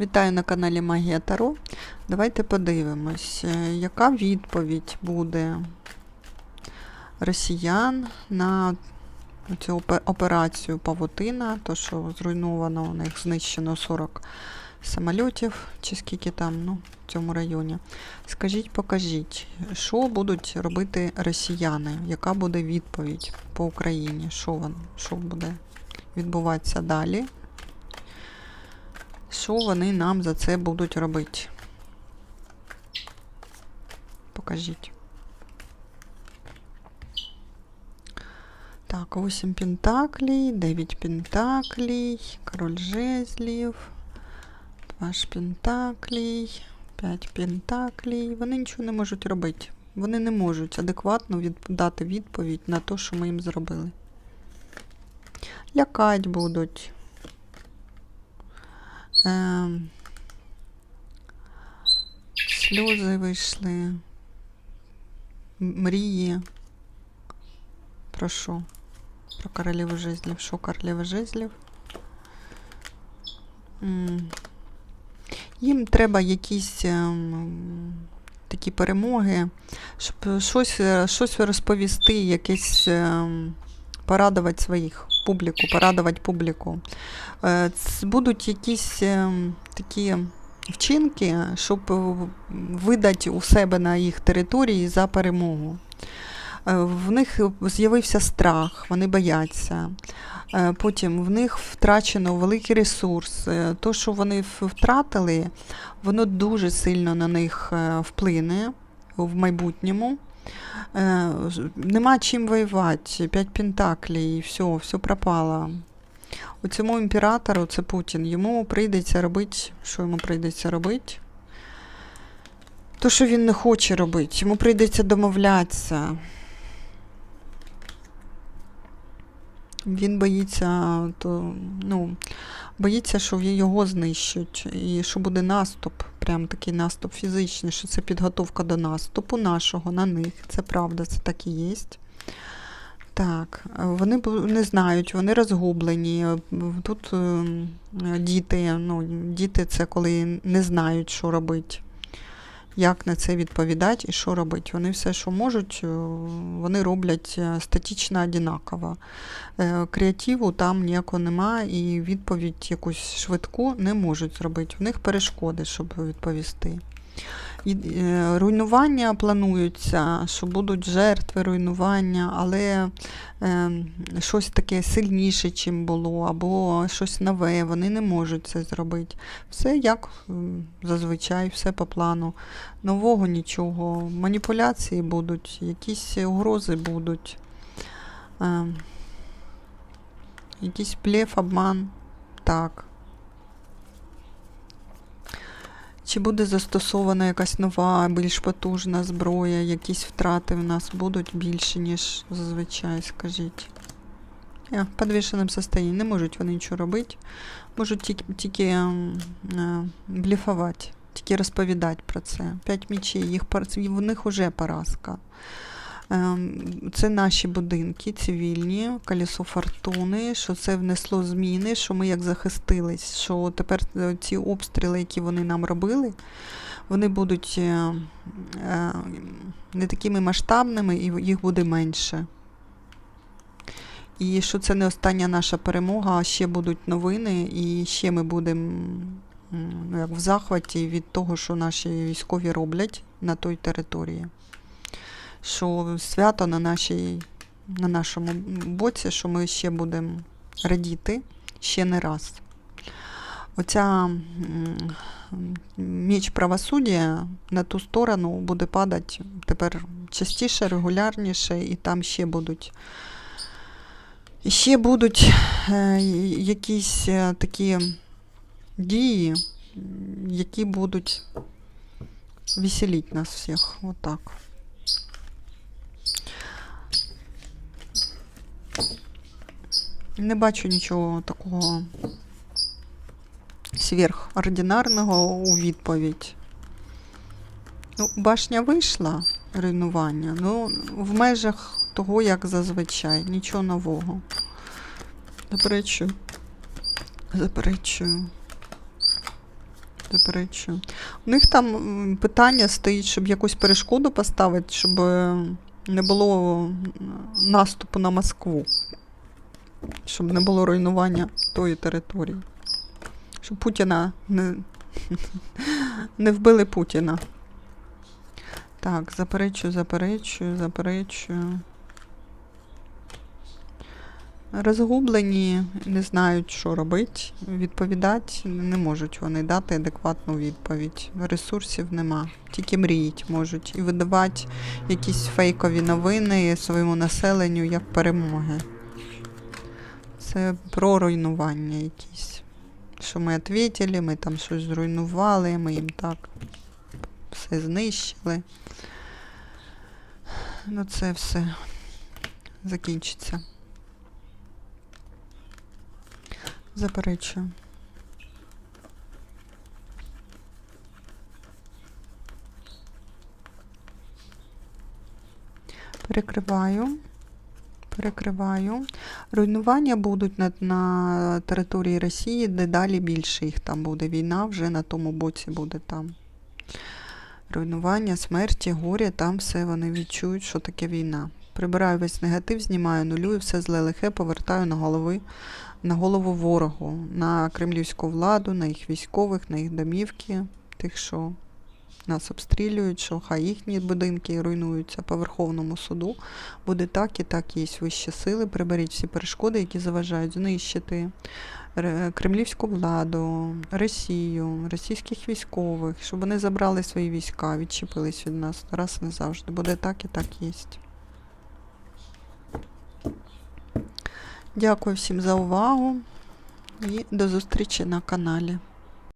Вітаю на каналі Магія Таро. Давайте подивимось, е, яка відповідь буде росіян на цю операцію Павутина, то що зруйновано у них знищено 40 самольотів, чи скільки там, ну, в цьому районі. Скажіть, покажіть, що будуть робити росіяни? Яка буде відповідь по Україні? Що, що буде відбуватися далі? Що вони нам за це будуть робити? Покажіть. Так, 8 пентаклей, 9 пентаклей, король жезлів, паш пентаклей, 5 пентаклей. Вони нічого не можуть робити. Вони не можуть адекватно дати відповідь на те, що ми їм зробили. Лякать будуть. Ем, сльози вийшли. Мрії. Про що? Про королеву жезлів. Що королева жезлів? Їм треба якісь ем, такі перемоги, щоб щось, е, щось розповісти, якесь ем, порадувати своїх публіку, порадувати публіку. Е, Будуть якісь ем, такі вчинки, щоб е, видати у себе на їх території за перемогу. Е, В них з'явився страх, вони бояться. Е, Потім в них втрачено великий ресурс. Е, То, що вони втратили, воно дуже сильно на них е, вплине в майбутньому. Е, Нема чим воювати. П'ять пентаклей, і все, все пропало. У цьому імператору, це Путін, йому прийдеться робити, що йому прийдеться робити? То, що він не хоче робити, йому прийдеться домовлятися. Він боїться, то, ну, боїться, що його знищать, і що буде наступ, прям такий наступ фізичний, що це підготовка до наступу нашого на них. Це правда, це так і є. Так, вони не знають, вони розгублені. Тут е, діти, ну, діти це коли не знають, що робити, як на це відповідати і що робити. Вони все, що можуть, е, вони роблять статічно статично однаково. Е, Креативу там ніякого нема, і відповідь якусь швидку не можуть зробити. У них перешкоди, щоб відповісти. Е, руйнування плануються, що будуть жертви руйнування, але е, щось таке сильніше, чим було, або щось нове. Вони не можуть це зробити. Все як зазвичай, все по плану. Нового нічого. Маніпуляції будуть, якісь угрози будуть. Е, якийсь плєв, обман. Так. Чи буде застосована якась нова, більш потужна зброя, якісь втрати в нас будуть більше, ніж зазвичай, скажіть. Я в підвішеному стані не можуть вони нічого робити. Можуть тільки, тільки е, е, бліфувати, тільки розповідати про це. П'ять мічей, їх, в них вже поразка. Ем, Це наші будинки цивільні, колесо фортуни, що це внесло зміни, що ми як захистились, що тепер е, ці обстріли, які вони нам робили, вони будуть е, е, не такими масштабними і їх буде менше. І що це не остання наша перемога, а ще будуть новини, і ще ми будемо як в захваті від того, що наші військові роблять на той території що свято на, нашій, на нашому боці, що ми ще будемо радіти ще не раз. Оця м, меч правосуддя на ту сторону буде падати тепер частіше, регулярніше, і там ще будуть. Ще будуть е, якісь е, такі дії, які будуть веселити нас всіх. Отак. Не бачу нічого такого сверхординарного у відповідь. Ну, башня вийшла руйнування, ну, в межах того, як зазвичай, нічого нового. Заперечую. Заперечую. Заперечую. У них там питання стоїть, щоб якусь перешкоду поставити, щоб е, не було наступу на Москву. Щоб не було руйнування тої території. Щоб Путіна не, не вбили Путіна. Так, заперечую, заперечую, заперечую. Розгублені, не знають, що робити, відповідати не можуть вони дати адекватну відповідь. Ресурсів нема, тільки мріють можуть і видавати якісь фейкові новини своєму населенню як перемоги. Це про руйнування якісь. Що ми відповіли, ми там щось зруйнували, ми їм так все знищили. Ну це все закінчиться. Заперечую. Перекриваю. Перекриваю. Руйнування будуть на, на території Росії, де далі більше їх там буде. Війна вже на тому боці буде там. Руйнування, смерті, горя, там все вони відчують, що таке війна. Прибираю весь негатив, знімаю нулюю, все зле лихе, повертаю на голови на голову ворогу, на кремлівську владу, на їх військових, на їх домівки, тих, що нас обстрілюють, що хай їхні будинки руйнуються по Верховному суду. Буде так і так є вищі сили. Приберіть всі перешкоди, які заважають знищити кремлівську владу, Росію, російських військових, щоб вони забрали свої війська, відчепились від нас раз і назавжди. Буде так і так є. Дякую всім за увагу і до зустрічі на каналі.